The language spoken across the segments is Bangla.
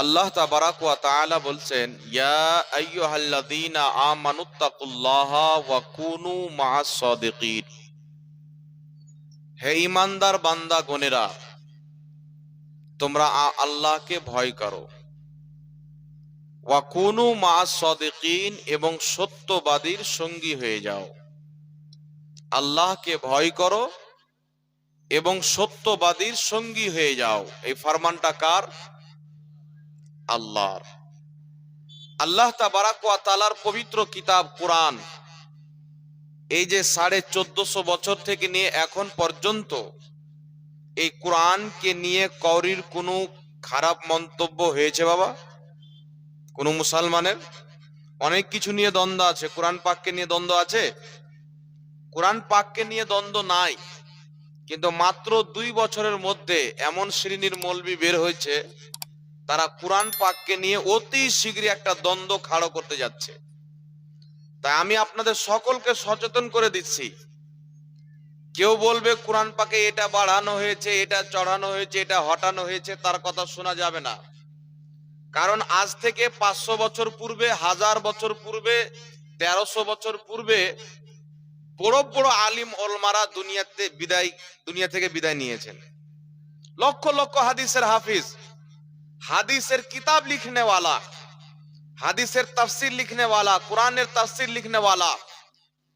আল্লাহ তাবারাক ওয়া তাআলা বলছেন হে ঈমানদার বান্দা গণেরা তোমরা আল্লাহকে ভয় করো। ওয়া কুনু মা'আস এবং সত্যবাদীর সঙ্গী হয়ে যাও। আল্লাহকে ভয় করো এবং সত্যবাদীর সঙ্গী হয়ে যাও। এই ফরমানটা কার? আল্লাহর। আল্লাহ তাআলার পবিত্র কিতাব কোরআন। এই যে সাড়ে চোদ্দশো বছর থেকে নিয়ে এখন পর্যন্ত এই কোরআনকে নিয়ে কৌরির কোনো খারাপ মন্তব্য হয়েছে বাবা? কোন মুসলমানের? অনেক কিছু নিয়ে দ্বন্দ্ব আছে। কোরআন পাককে নিয়ে দ্বন্দ্ব আছে? কোরআন পাককে নিয়ে দ্বন্দ্ব নাই। কিন্তু মাত্র দুই বছরের মধ্যে এমন শ্রেণির মলবি বের হয়েছে তারা কোরআন পাককে নিয়ে অতি শীঘ্রই একটা দ্বন্দ্ব খাড়ো করতে যাচ্ছে। তাই আমি আপনাদের সকলকে সচেতন করে দিচ্ছি। কেউ বলবে কোরআন পাকে এটা বাড়ানো হয়েছে, এটা চড়ানো হয়েছে, এটা হটানো হয়েছে, তার কথা শোনা যাবে না। কারণ আজ থেকে পাঁচশো বছর পূর্বে, হাজার বছর পূর্বে, তেরোশো বছর পূর্বে বড় বড় আলিম ওলমারা দুনিয়াতে বিদায়, দুনিয়া থেকে বিদায় নিয়েছেন। লক্ষ লক্ষ হাদিসের হাফিজ হাদিসের কিতাব লিখনে वाला হাদিসের তাফসির লিখনে वाला কোরআনের তাফসির লিখনে वाला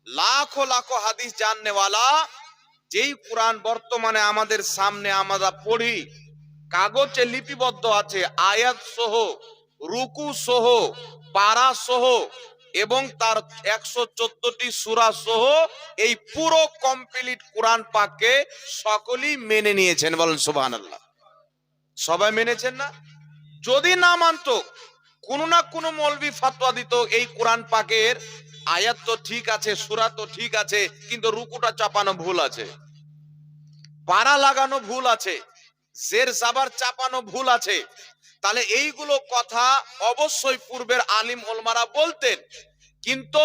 লাখো লাখো হাদিস জাননে वाला যেই কোরআন বর্তমানে আমাদের সামনে আমরা পড়ি কাগজে লিপিবদ্ধ আছে আয়াত সহ রুকু সহ পারা সহ এবং তার একশো চোদ্দটি সুরা সহ এই পুরো কমপ্লিট কোরআন পাককে সকলেই মেনে নিয়েছেন বলেন সুবহানাল্লাহ সবাই মেনেছেন না যদি না মানত, কোনো না কোনো মৌলবি ফাতোয়া দিত, এই কোরআন পাকের আয়াত তো ঠিক আছে, সুরা তো ঠিক আছে, কিন্তু রুকুটা চাপানো ভুল আছে। পাড়া লাগানো ভুল আছে, জের জাবার চাপানো ভুল আছে। তাহলে এইগুলো কথা অবশ্যই পূর্বের আলিম ওলমারা বলতেন, কিন্তু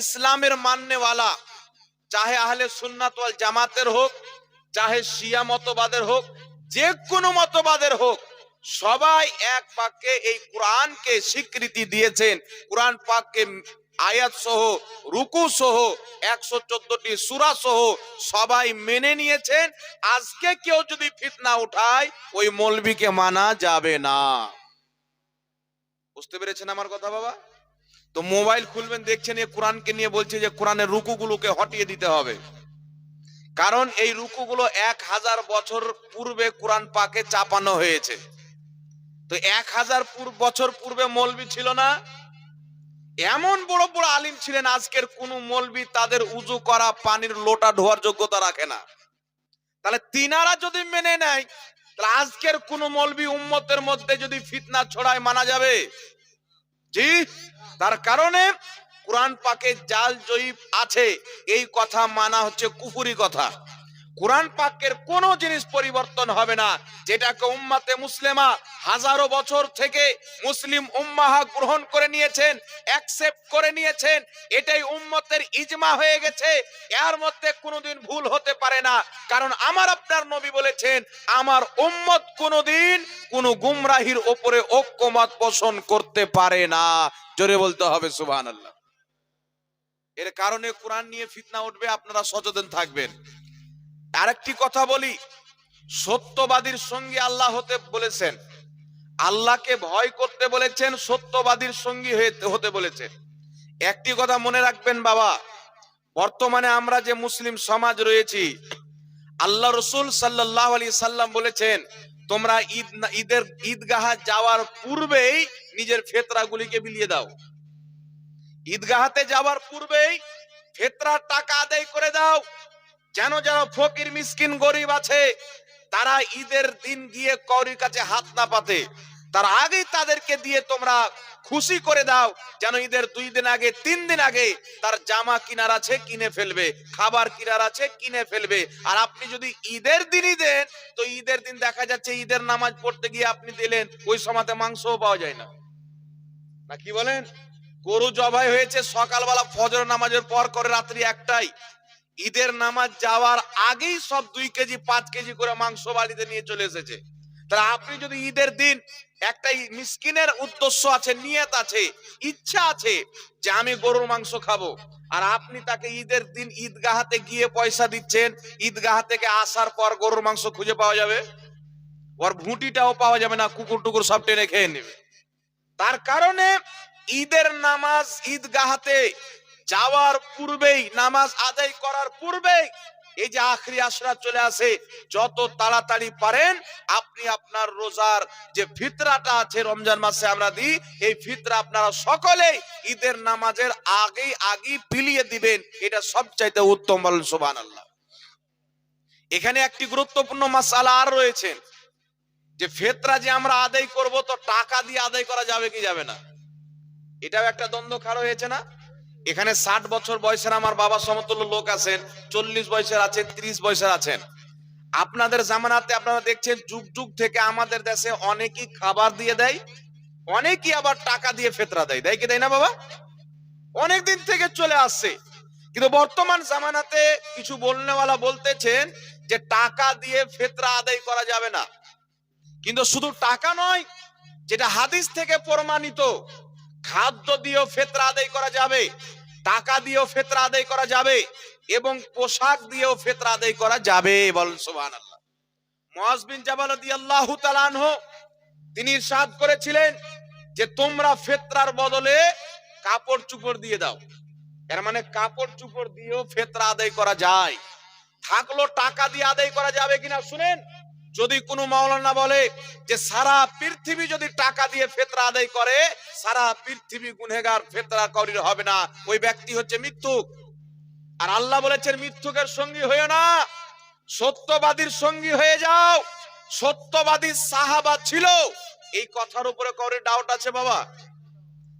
ইসলামের মান্যওয়ালা, চাহে আহলে সুন্নাত ওয়াল জামাতের হোক, চাহে শিয়া মতবাদের হোক, যে কোনো মতবাদের হোক সবাই এক পাককে এই কোরআনকে স্বীকৃতি দিয়েছেন। কোরআন পাককে আয়াত সহ, রুকু সহ, একশো চোদ্দটি সুরা সহ সবাই মেনে নিয়েছেন। আজকে কেউ যদি ফিতনা উঠায়, ওই মৌলবীকে মানা যাবে না। বুঝতে পেরেছেন আমার কথা বাবা? তো মোবাইল খুলবেন, দেখছেন এই কোরআনকে নিয়ে বলছে যে কোরআনের রুকুগুলোকে হটিয়ে দিতে হবে। কারণ এই রুকুগুলো এক হাজার বছর পূর্বে কোরআন পাকে চাপানো হয়েছে। তো এক হাজার বছর পূর্বে মৌলবি ছিল না? এমন বড় বড় আলিম ছিলেন আজকের কোন মৌলবি তাদের উজু করা, পানির লোটা ধোয়ার যোগ্যতা রাখে না। তাহলে তিনারা যদি মেনে নেয়, তাহলে আজকের কোন মৌলবি উম্মতের মধ্যে যদি ফিতনা ছড়ায়, মানা যাবে? জি, তার কারণে কোরআন পাকে জাল জয়ীব আছে। এই কথা মানা হচ্ছে কুফুরি কথা। কোরআন পাকের কোনো জিনিস পরিবর্তন হবে না, যেটাকে উম্মাতে মুসলিমা হাজারো বছর থেকে মুসলিম উম্মাহা গ্রহণ করে নিয়েছেন অ্যাকসেপ্ট করে নিয়েছেন। এটাই উম্মতের ইজমা হয়ে গেছে। এর মধ্যে কোনোদিন ভুল হতে পারে না। কারণ আমার আপনার নবী বলেছেন, আমার উম্মত কোনোদিন কোনো গুমরাহির ওপরে ঐক্যমত পোষণ করতে পারে না। জোরে বলতে হবে, সুবহানাল্লাহ। এর কারণে কোরআন নিয়ে ফিতনা উঠবে, আপনারা সচেতন থাকবেন। আরেকটি কথা বলি। সত্যবাদীর সঙ্গী আল্লাহ হতে বলেছেন। আল্লাহকে ভয় করতে বলেছেন, সত্যবাদীর সঙ্গী হতে বলেছেন। একটি কথা মনে রাখবেন বাবা, বর্তমানে আমরা যে মুসলিম সমাজ রয়েছি, আল্লাহ রসুল সাল্লাহ আলী সাল্লাম বলেছেন, তোমরা ঈদ ঈদের, ঈদগাহ যাওয়ার পূর্বেই নিজের ফেতরাগুলিকে বিলিয়ে দাও। ঈদগাহাতে যাওয়ার পূর্বেই ফেতরার টাকা আদায় করে দাও। যেন যেন ফকির, মিসকিন, গরিব আছে, তারা ঈদের দিন গিয়ে কৌরির কাছে হাত না পাতে। তার আগেই তাদেরকে দিয়ে তোমরা খুশি করে দাও, যেন ঈদের দুই দিন আগে, তিন দিন আগে তার জামা কিনার আছে, কিনে ফেলবে, খাবার কিনার আছে, কিনে ফেলবে। আর আপনি যদি ঈদের দিনই দেন, তো ঈদের দিন দেখা যাচ্ছে ঈদের নামাজ পড়তে গিয়ে আপনি দিলেন, ওই সময়তে মাংসও পাওয়া যায় না। না কি বলেন? গরু জবাই হয়েছে, সকালবেলা ফজর নামাজের পর করে রাত্রি একটাই। ঈদের নামাজ যাওয়ার আগেই সব দুই কেজি, পাঁচ কেজি করে মাংস বাড়িতে নিয়ে চলে এসেছে। তাহলে আপনি যদি ঈদের দিন একটা মিসকিনের উদ্দেশ্য আছে, নিয়ত আছে, ইচ্ছা আছে যে আমি গরুর মাংস খাব, আর আপনি তাকে ঈদের দিন ঈদগাহাতে গিয়ে পয়সা দিচ্ছেন, ঈদগাহ থেকে আসার পর গরুর মাংস খুঁজে পাওয়া যাবে? ওর ভুঁটিটাও পাওয়া যাবে না, কুকুর টুকুর সব টেনে খেয়ে নেবে। তার কারণে ঈদের নামাজ ঈদগাহাতে যাওয়ার পূর্বেই, নামাজ আদায় করার পূর্বেই এই যে আখরি আশরা চলে আসে, যত তাড়াতাড়ি পারেন, আপনি আপনার রোজার যে ফিতরাটা আছে রমজান মাসে আমরা দিই, এই ফিতরা আপনারা সকলেই ঈদের নামাজের আগেই আগেই বিলিয়ে দিবেন। এটা সবচাইতে উত্তম বলেন সুবহান আল্লাহ এখানে একটি গুরুত্বপূর্ণ মাসালা আর রয়েছেন যে ফেতরা যে আমরা আদায় করব, তো টাকা দিয়ে আদায় করা যাবে কি যাবে না? এটাও একটা দ্বন্দ্ব খাড়া হয়েছে না? এখানে ষাট বছর বয়সের আমার বাবা সমতুল্য লোক আছেন, চল্লিশ বয়সের আছেন ত্রিশ বয়সের আছেন। আপনাদের জামানাতে আপনারা দেখছেন যুগ যুগ থেকে আমাদের দেশে অনেকেই খাবার দিয়ে দেয়, অনেকেই আবার টাকা দিয়ে ফেতরা দেয়। দেয় কি দেয় না বাবা? অনেক দিন থেকে চলে আসছে। কিন্তু বর্তমান জামানাতে কিছু বলনেওয়ালা বলতেছেন যে টাকা দিয়ে ফেতরা আদায় করা যাবে না। কিন্তু শুধু টাকা নয়, যেটা হাদিস থেকে প্রমাণিত, খাদ্য দিয়েও ফেতরা আদায় করা যাবে। টাকা দিয়েও ফেতরা আদায় করা যাবে এবং পোশাক দিয়েও ফেতরা আদায় করা যাবে বলেন সুবহান আল্লাহ মুআজ বিন জাবাল রাদিয়াল্লাহু তাআলা তিনি ইরশাদ করেছিলেন যে তোমরা ফেতরার বদলে কাপড় চুপড় দিয়ে দাও। এর মানে কাপড় চুপড় দিয়েও ফেতরা আদায় করা যায়। থাকল টাকা দিয়ে আদায় করা যাবে কিনা শুনেন? যদি কোনো মাওলানা বলে যে সারা পৃথিবী যদি টাকা দিয়ে ফেতরা আদায় করে, সারা পৃথিবী গুনহেগার ফেতরা করির হবে না। ওই ব্যক্তি হচ্ছে মৃত্যুক। আর আল্লাহ বলেছেন, মৃত্যুকের সঙ্গী হয়ে না, সত্যবাদীর সঙ্গী হয়ে যাও। সত্যবাদী সাহাবা ছিল। এই কথার উপরে কাউরে ডাউট আছে বাবা।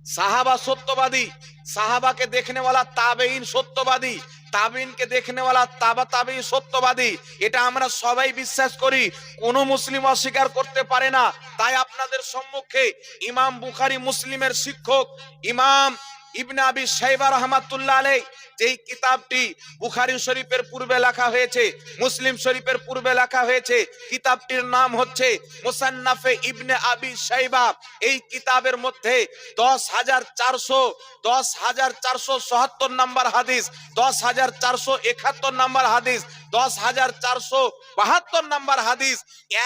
সাহাবা সত্যবাদী। সাহাবাকে দেখনেওয়ালা তাবেইন সত্যবাদী। তাবিনকে দেখনেওয়ালা তাবা তাবি সত্যবাদী। এটা আমরা সবাই বিশ্বাস করি, কোন মুসলিম অস্বীকার করতে পারে না। তাই আপনাদের সম্মুখে ইমাম বুখারি মুসলিমের শিক্ষক, ইমাম ইবনে সাইবা রহমাতুল্লাহ আলাই যেই কিতাবটি বুখারি শরীফের পূর্বে লেখা হয়েছে, মুসলিম শরীফের পূর্বে লেখা হয়েছে, কিতাবটির নাম হচ্ছে মুসান্নাফে ইবনে আবি সাইবা এই কিতাবের মধ্যে দশ হাজার চারশো, দশ হাজার চারশো সহাত্তর নাম্বার হাদিস, দশ হাজার চারশো একাত্তর নাম্বার হাদিস, দশ হাজার চারশো বাহাত্তর নাম্বার হাদিস,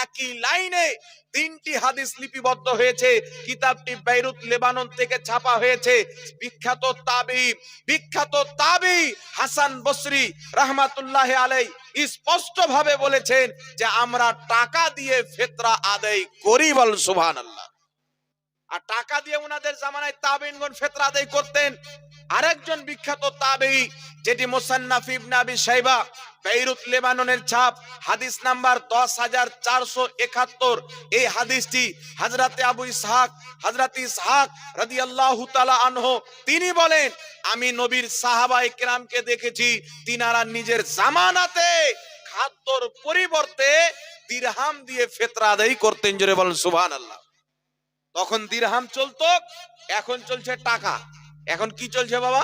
একই লাইনে তিনটি হাদিস লিপিবদ্ধ হয়েছে। কিতাবটি বেইরুত, লেবানন থেকে ছাপা হয়েছে। বিখ্যাত তাবি বিখ্যাত তাবি হাসান বসরি রহমাতুল্লাহ আলাই স্পষ্ট ভাবে বলেছেন যে আমরা টাকা দিয়ে ফেতরা আদায় করি বল, সুবহানাল্লাহ। আর টাকা দিয়ে ওনাদের জামানায় তাবিনগণ ফেতরা আদায় করতেন। আরেকজন বিখ্যাত তাবেই যেটি মোসান্নাফ ইবনে আবি বেইরুত লেবাননের ছাপ, হাদিস নাম্বার দশ হাজার চারশো একাত্তর। এই হাদিসটি হাজরাতে আবু ইসহাক, হাজরাতে ইসহাক রাদি আল্লাহ আনহু, তিনি বলেন, আমি নবীর সাহাবাই কেরামকে দেখেছি, তিনারা নিজের জামানাতে খাদ্যর পরিবর্তে দিরহাম দিয়ে ফেতরা আদায় করতেন। জোরে বলেন সুবহান আল্লাহ তখন দিরহাম চলতো, এখন চলছে টাকা। এখন কি চলছে বাবা?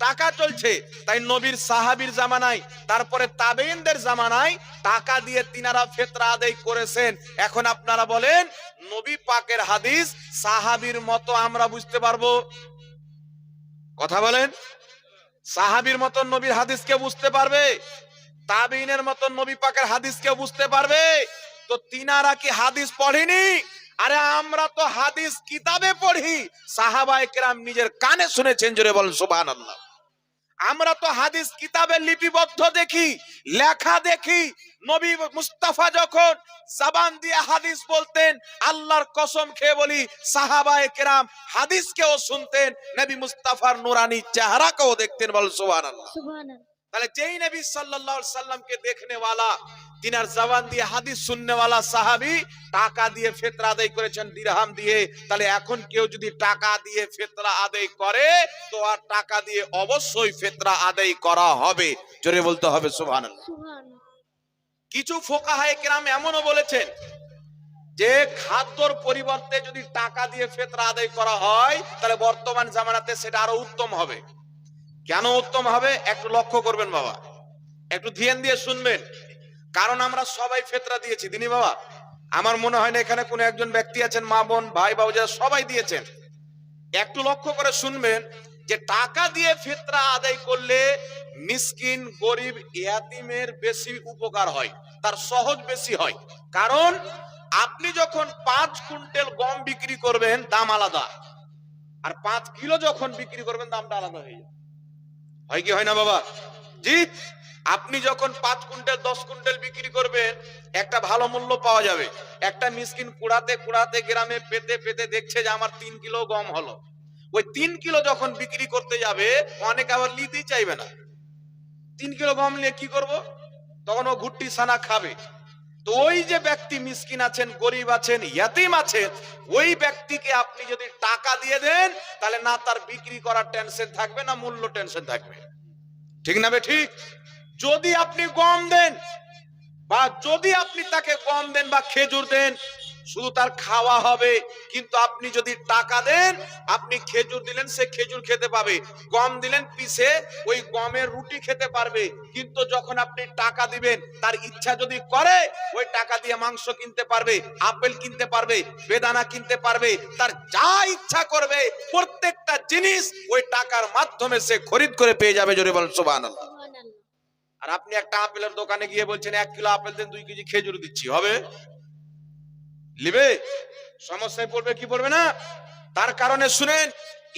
টাকা চলছে। তাই নবীর সাহাবীর জামানায়, তারপরে তাবেইনদের জামানায় টাকা দিয়ে তিনারা ফেতরা আদায় করেছেন। এখন আপনারা বলেন, নবী পাকের হাদিস সাহাবীর মতো আমরা বুঝতে পারব? কথা বলেন। সাহাবীর মতো নবীর হাদিস কে বুঝতে পারবে? তাবিনের মতো নবী পাকের হাদিস কে বুঝতে পারবে? তো তিনারা কি হাদিস পড়েনি? আরে আমরা তো হাদিস কিতাবে পড়ি। সাহাবায়ে কেরাম নিজের কানে শুনেছেন, জোরে বলেন সুবহানাল্লাহ। আমরা তো হাদিস কিতাবে লিপিবদ্ধ দেখি, লেখা দেখি। নবী মুস্তাফা যখন সাবান দিয়ে হাদিস বলতেন, আল্লাহর কসম খেয়ে বলি, সাহাবায়ে কেরাম হাদিস কেও শুনতেন, নবী মুস্তাফার নুরানি চেহারা কেও দেখতেন বল, সুবহানাল্লাহ। সুবহানাল্লাহ। তাহলে যেই নবী সাল্লাল্লাহু আলাইহি সাল্লামকে দেখনে ওয়ালা তিনার জবান দিয়ে হাদিস শুননে ওয়ালা সাহাবী টাকা দিয়ে ফিতরা আদায় করেছেন দিরহাম দিয়ে তাহলে এখন কেউ যদি টাকা দিয়ে ফিতরা আদায় করে তো আর টাকা দিয়ে অবশ্যই ফিতরা আদায় করা হবে। জোরে বলতে হবে সুবহানাল্লাহ। সুবহানাল্লাহ। কিছু ফোকাহায়ে কেরাম এমনও বলেছেন যে খাদ্যর পরিবর্তে যদি টাকা দিয়ে ফেতরা আদায় করা হয় তাহলে বর্তমান জামানাতে সেটা আরও উত্তম হবে। কেন উত্তম হবে? একটু লক্ষ্য করবেন বাবা। একটু ধ্যান দিয়ে শুনবেন। কারণ আমরা সবাই ফেতরা দিয়েছি, দিনী বাবা? আমার মনে হয় না এখানে কোনো একজন ব্যক্তি আছেন, মা, বোন, ভাই বাবু যারা সবাই দিয়েছেন। একটু লক্ষ্য করে শুনবেন যে টাকা দিয়ে ফিতরা আদায় করলে মিসকিন, গরিব ইয়াতিমের বেশি উপকার হয়, তার সহজ বেশি হয়। কারণ আপনি যখন পাঁচ কুইন্টাল গম বিক্রি করবেন, দাম আলাদা। আর পাঁচ কিলো যখন বিক্রি করবেন, দামটা আলাদা হয়ে যায় হয় কি, হয় না বাবা? জি আপনি যখন পাঁচ কুইন্টাল, দশ কুইন্টাল বিক্রি করবেন, একটা ভালো মূল্য পাওয়া যাবে। একটা মিসকিন কুড়াতে কুড়াতে গ্রামে পেতে পেতে দেখছে যে আমার তিন কিলো গম হলো। ওই তিন কিলো যখন বিক্রি করতে যাবে, অনেক আবার নিতেই চাইবে না। তিন কিলো গম নিয়ে কি করব? তখন ও ঘুট্টি সানা খাবে। তো ওই যে ব্যক্তি মিসকিন আছেন, গরিব আছেন, ইয়াতিম আছেন, ওই ব্যক্তিকে আপনি যদি টাকা দিয়ে দেন, তাহলে না তার বিক্রি করার টেনশন থাকবে, না মূল্য টেনশন থাকবে। ঠিক না ঠিক? যদি আপনি গম দেন, বা যদি আপনি তাকে গম দেন বা খেজুর দেন শুধু তার খাওয়া হবে কিন্তু আপনি যদি টাকা দেন আপনি খেজুর দিলেন সে খেজুর খেতে পাবে। গম দিলেন পিসে ওই গমের রুটি খেতে পারবে। কিন্তু যখন আপনি টাকা দিবেন তার ইচ্ছা যদি করে ওই টাকা দিয়ে মাংস কিনতে পারবে আপেল কিনতে পারবে বেদানা কিনতে পারবে তার যা ইচ্ছা করবে প্রত্যেকটা জিনিস ওই টাকার মাধ্যমে সে খরিদ করে পেয়ে যাবে জোরে বল সুবহানাল্লাহ। আর আপনি একটা আপেলের দোকানে গিয়ে বলছেন এক কিলো আপেল দেন দুই কেজি খেজুর দিচ্ছি। হবে? লিবে? সমস্যায় পড়বে কি পড়বে না? তার কারণে শুনেন,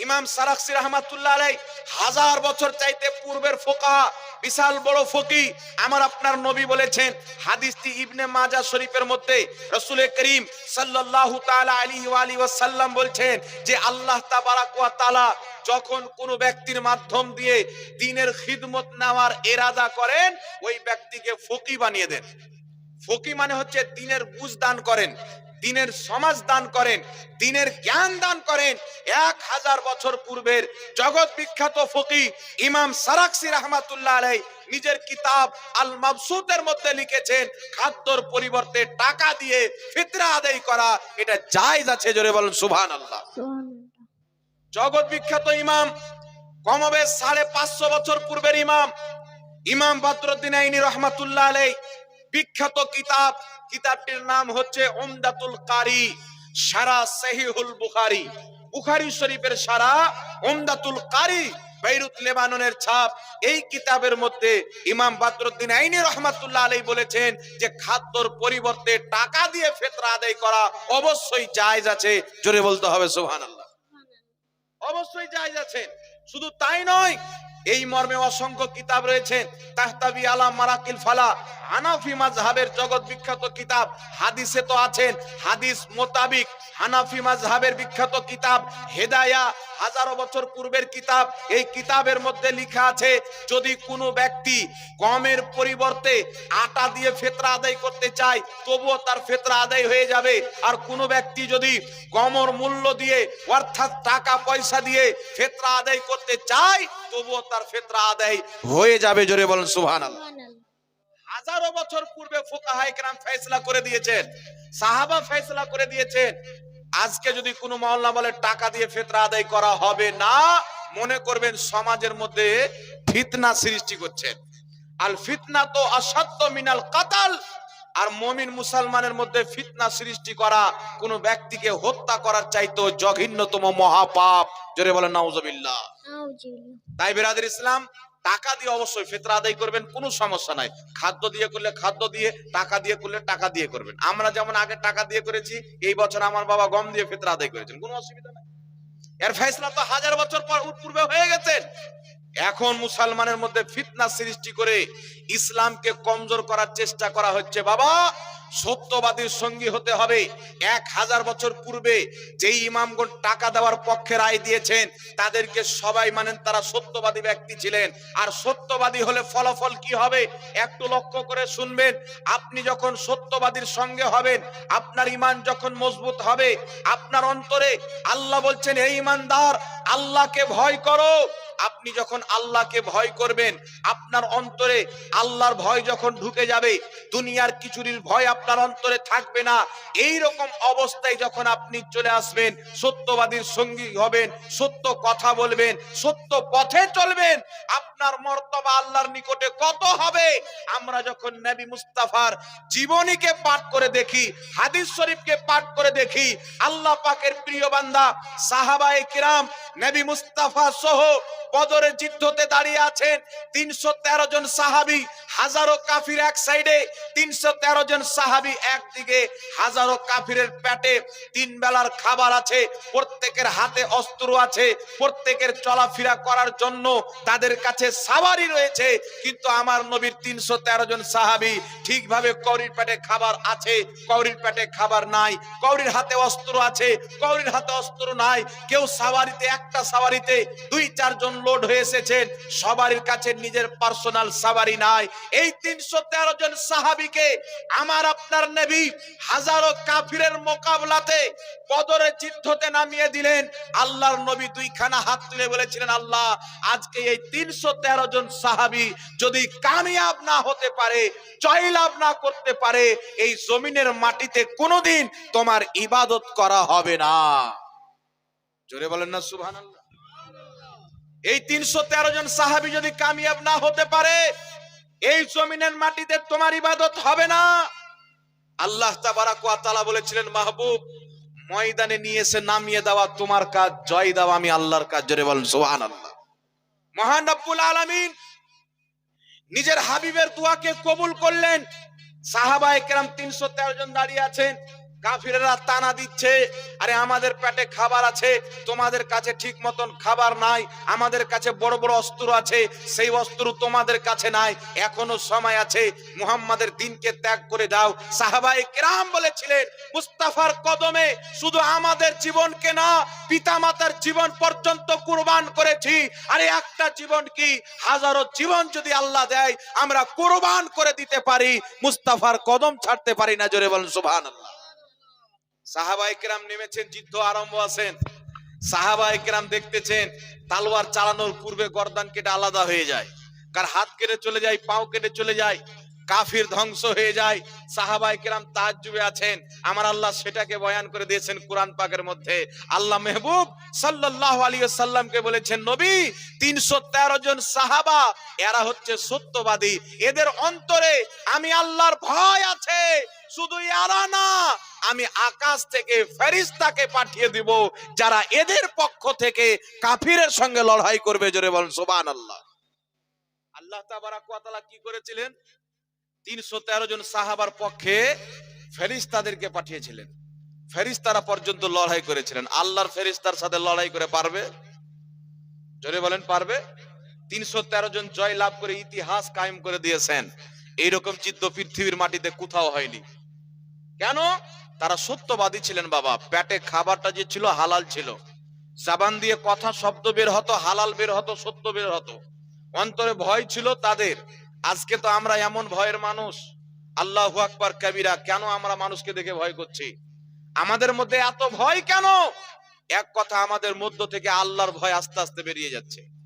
ইমাম সারাকসি রহমাতুল্লাহ আলাই হাজার বছর চাইতে পূর্বের ফোকা, বিশাল বড় ফকি। আমার আপনার নবী বলেছেন, হাদিসটি ইবনে মাজা শরীফের মধ্যে রসুল করিম সাল্লাল্লাহু তাআলা আলাইহি ওয়া ওয়াসাল্লাম বলছেন যে আল্লাহ তাবারাক ওয়া যখন কোনো ব্যক্তির মাধ্যম দিয়ে দিনের খিদমত নেওয়ার এরাদা করেন, ওই ব্যক্তিকে ফকি বানিয়ে দেন। ফকি মানে হচ্ছে দিনের বুঝ দান করেন। দিনের সমাজ দান করেন দিনের জ্ঞান দান করেন। এক হাজার বছর পূর্বের জগৎ বিখ্যাত ফকি ইমাম সারাকসি রহমাতুল্লাহ আলাই নিজের কিতাব আল মাবসুদের মধ্যে লিখেছেন খাদ্যর পরিবর্তে টাকা দিয়ে ফিতরা আদায় করা এটা জায়েজ আছে জোরে বলেন সুবহান আল্লাহ জগৎ বিখ্যাত ইমাম কমবেশ সাড়ে পাঁচশো বছর পূর্বের ইমাম ইমাম বদরুদ্দিন আইনি রহমাতুল্লাহ আলাই বিখ্যাত কিতাব কিতাবটির নাম হচ্ছে উমদাতুল কারি, সারা সহিহুল বুখারী। বুখারী শরীফের সারা উমদাতুল কারি বেইরুত লেবাননের ছাপ। এই কিতাবের মধ্যে ইমাম বদরুদ্দিন আইনি রহমাতুল্লাহ আলাই বলেছেন যে খাদ্যর পরিবর্তে টাকা দিয়ে ফিতরা আদায় করা অবশ্যই জায়েজ আছে। জোরে বলতে হবে, সুবহানাল্লাহ। অবশ্যই জায়েজ আছে। শুধু তাই নয়, এই মর্মে অসংখ্য কিতাব রয়েছে। তাহতাবি আলা মারাকিল ফালা হানাফি মাযহাবের জগৎ বিখ্যাত কিতাব হাদিসে তো আছেন। হাদিস মোতাবিক হানাফি মাযহাবের বিখ্যাত কিতাব হেদায়া হাজারো বছর পূর্বের কিতাব। এই কিতাবের মধ্যে লেখা আছে, যদি কোনো ব্যক্তি গমের পরিবর্তে আটা দিয়ে ফেতরা আদায় করতে চায়, তবুও তার ফেতরা আদায় হয়ে যাবে। আর কোনো ব্যক্তি যদি গমর মূল্য দিয়ে অর্থাৎ টাকা পয়সা দিয়ে ফেতরা আদায় করতে চায়, তবুও তার ফেতরা আদায় হয়ে যাবে। জোরে বলেন, সুবহানাল্লাহ। হাজারো বছর পূর্বে ফোকাহায়ে কেরাম ফয়সলা করে দিয়েছেন সাহাবা ফয়সলা করে দিয়েছেন। আজকে যদি কোনো মহল্লা বলে টাকা দিয়ে ফেতরা আদায় করা হবে না মনে করবেন সমাজের মধ্যে ফিতনা সৃষ্টি করছেন আল ফিতনা তো অসত্য মিনাল কাতাল আর মমিন মুসলমানের মধ্যে ফিতনা সৃষ্টি করা কোন ব্যক্তিকে হত্যা করার চাইতো জঘন্যতম মহাপাপ। জোরে বলেন নাউজুবিল্লাহ। তাই বেরাদের ইসলাম টাকা দিয়ে অবশ্যই ফেতরা আদায় করবেন, কোনো সমস্যা নাই। খাদ্য দিয়ে করলে খাদ্য দিয়ে, টাকা দিয়ে করলে টাকা দিয়ে করবেন। আমরা যেমন আগে টাকা দিয়ে করেছি, এই বছর আমার বাবা গম দিয়ে ফেতরা আদায় করেছেন, কোনো অসুবিধা নাই। এর ফেসলা তো হাজার বছর পর পূর্বে হয়ে গেছেন এখন মুসলমানের মধ্যে ফিতনা সৃষ্টি করে ইসলামকে কমজোর করার চেষ্টা করা হচ্ছে, বাবা। সত্যবাদীর সঙ্গী হতে হবে। এক হাজার বছর পূর্বে যেই ইমামগণ টাকা দেওয়ার পক্ষে রায় দিয়েছেন, তাদেরকে সবাই মানেন তারা সত্যবাদী ব্যক্তি ছিলেন। আর সত্যবাদী হলে ফলাফল কি হবে, একটু লক্ষ্য করে শুনবেন। আপনি যখন সত্যবাদীর সঙ্গে হবেন, আপনার ইমান যখন মজবুত হবে, আপনার অন্তরে আল্লাহ বলছেন এই ইমানদার, আল্লাহকে ভয় করো। আপনি যখন আল্লাহকে ভয় করবেন, আপনার অন্তরে আল্লাহর ভয় যখন ঢুকে যাবে, দুনিয়ার কিছুরির ভয় আপনার অন্তরে থাকবে না। এই রকম অবস্থায় যখন আপনি চলে আসবেন, সত্যবাদীর সঙ্গী হবেন, সত্য কথা বলবেন, সত্য পথে চলবেন, আপনার মর্তবা আল্লাহর নিকটে কত হবে? আমরা যখন নবী মুস্তাফার জীবনীকে পাঠ করে দেখি, হাদিস শরীফকে পাঠ করে দেখি, আল্লাহ পাকের প্রিয় বান্দা, সাহাবায়ে কিরাম, নবী মুস্তাফা সহ বদরের যুদ্ধতে দাঁড়িয়ে আছেন। তিনশো তেরো জন সাহাবি, হাজারো কাফির এক সাইডে, তিনশো তেরো জন সাহাবি একদিকে হাজারো কাফিরের পেটে তিন বেলার খাবার আছে, প্রত্যেকের হাতে অস্ত্র আছে, প্রত্যেকের চলাফেরা করার জন্য তাদের কাছে সাওয়ারি রয়েছে, কিন্তু আমার নবীর তিনশো তেরো জন সাহাবি ঠিকভাবে কৌরির পেটে খাবার আছে, কৌরির পেটে খাবার নাই, কৌরির হাতে অস্ত্র আছে, কৌরির হাতে অস্ত্র নাই, কেউ সাওয়ারিতে, একটা সাওয়ারিতে দুই চারজন লোড হয়ে এসেছেন, সবারই কাছে নিজের পার্সোনাল সাওয়ারি নাই, এই তিনশো তেরো জন সাহাবিকে আমার আপনার নবী হাজারো কাফিরের মোকাবলাতে বদরের যুদ্ধতে নামিয়ে দিলেন। আল্লাহর নবী দুইখানা হাত তুলে বলেছিলেন, আল্লাহ, আজকে এই তিনশো তেরো জন সাহাবি যদি কামিয়াব না হতে পারে, জয়লাভ না করতে পারে, এই জমিনের মাটিতে কোনোদিন তোমার ইবাদত করা হবে না। জোরে বলেন না সুবহান এই তিনশো তেরো জন সাহাবি যদি কামিয়াব না হতে পারে, এই জমিনের মাটিতে তোমার ইবাদত হবে না। আল্লাহ তাবারাকালা বলেছিলেন, মাহবুব, ময়দানে নিয়ে এসে নামিয়ে দেওয়া তোমার কাজ, জয় দেওয়া আমি আল্লাহর কাজ। জোরে বলেন সোহান মহান রব্বুল আলমিন নিজের হাবিবের দোয়াকে কবুল করলেন। সাহাবায় কেরাম তিনশো তেরো জন দাঁড়িয়ে আছেন। কাফিরেরা তানা দিচ্ছে, আরে আমাদের পেটে খাবার আছে, তোমাদের কাছে ঠিক মতন খাবার নাই, আমাদের কাছে বড় বড় অস্ত্র আছে, সেই অস্ত্র তোমাদের কাছে নাই, এখনও সময় আছে, মুহাম্মাদের দিনকে ত্যাগ করে দাও। সাহাবায়ে কেরাম বলেছিলেন, মুস্তাফার কদমে শুধু আমাদের জীবনকে না, পিতামাতার জীবন পর্যন্ত কুরবান করেছি। আরে একটা জীবন কি? হাজারো জীবন যদি আল্লাহ দেয়, আমরা কুরবান করে দিতে পারি, মুস্তাফার কদম ছাড়তে পারি না, জোরে বলেন সুবহানাল্লাহ। সাহাবাই কেরাম নেমেছেন, যুদ্ধ আরম্ভ আছেন। সাহাবাই কেরাম দেখতেছেন, তালোয়ার চালানোর পূর্বে গর্দান কেটে আলাদা হয়ে যায়। কার হাত কেটে চলে যায়, পাও কেটে চলে যায়, কাফির ধ্বংস হয়ে যায়। সাহাবাই কেরাম আছেন। আমার আল্লাহ সেটাকে বয়ান করে দিয়েছেন কোরআন পাকের মধ্যে। আল্লাহ মেহবুব সাল্লাল্লাহু আলাইহি সাল্লামকে বলেছেন, নবী 313 জন সাহাবা, এরা হচ্ছে সত্যবাদী। এদের অন্তরে আমি আল্লাহর ভয় আছে। শুধু এরা না, আমি আকাশ থেকে ফেরিস্তাকে পাঠিয়ে দিব, যারা এদের পক্ষ থেকে কাফিরের সঙ্গে লড়াই করবে। জোরে বলেন, সুবহানাল্লাহ। আল্লাহ তাবারাক ওয়া কি করেছিলেন? তিনশো তেরো জন সাহাবার পক্ষে ফেরিস্তাদেরকে পাঠিয়েছিলেন। ফেরিস্তারা পর্যন্ত লড়াই করেছিলেন। আল্লাহর ফেরিস্তার সাথে লড়াই করে পারবে? জোরে বলেন, পারবে? তিনশো তেরো জন জয় লাভ করে ইতিহাস কায়েম করে দিয়েছেন। এইরকম চিত্ত পৃথিবীর মাটিতে কোথাও হয়নি। কেন? তারা সত্যবাদী ছিলেন বাবা। পেটে খাবারটা যে ছিল হালাল ছিল। সাবান দিয়ে কথা শব্দ বের হতো, হালাল বের হতো, সত্য বের হতো। অন্তরে ভয় ছিল তাদের। আজকে তো আমরা এমন ভয়ের মানুষ। আল্লাহ আকবার কাবিরা, কেন আমরা মানুষকে দেখে ভয় করছি? আমাদের মধ্যে এত ভয় কেন? এক কথা, আমাদের মধ্য থেকে আল্লাহর ভয় আস্তে আস্তে বেরিয়ে যাচ্ছে।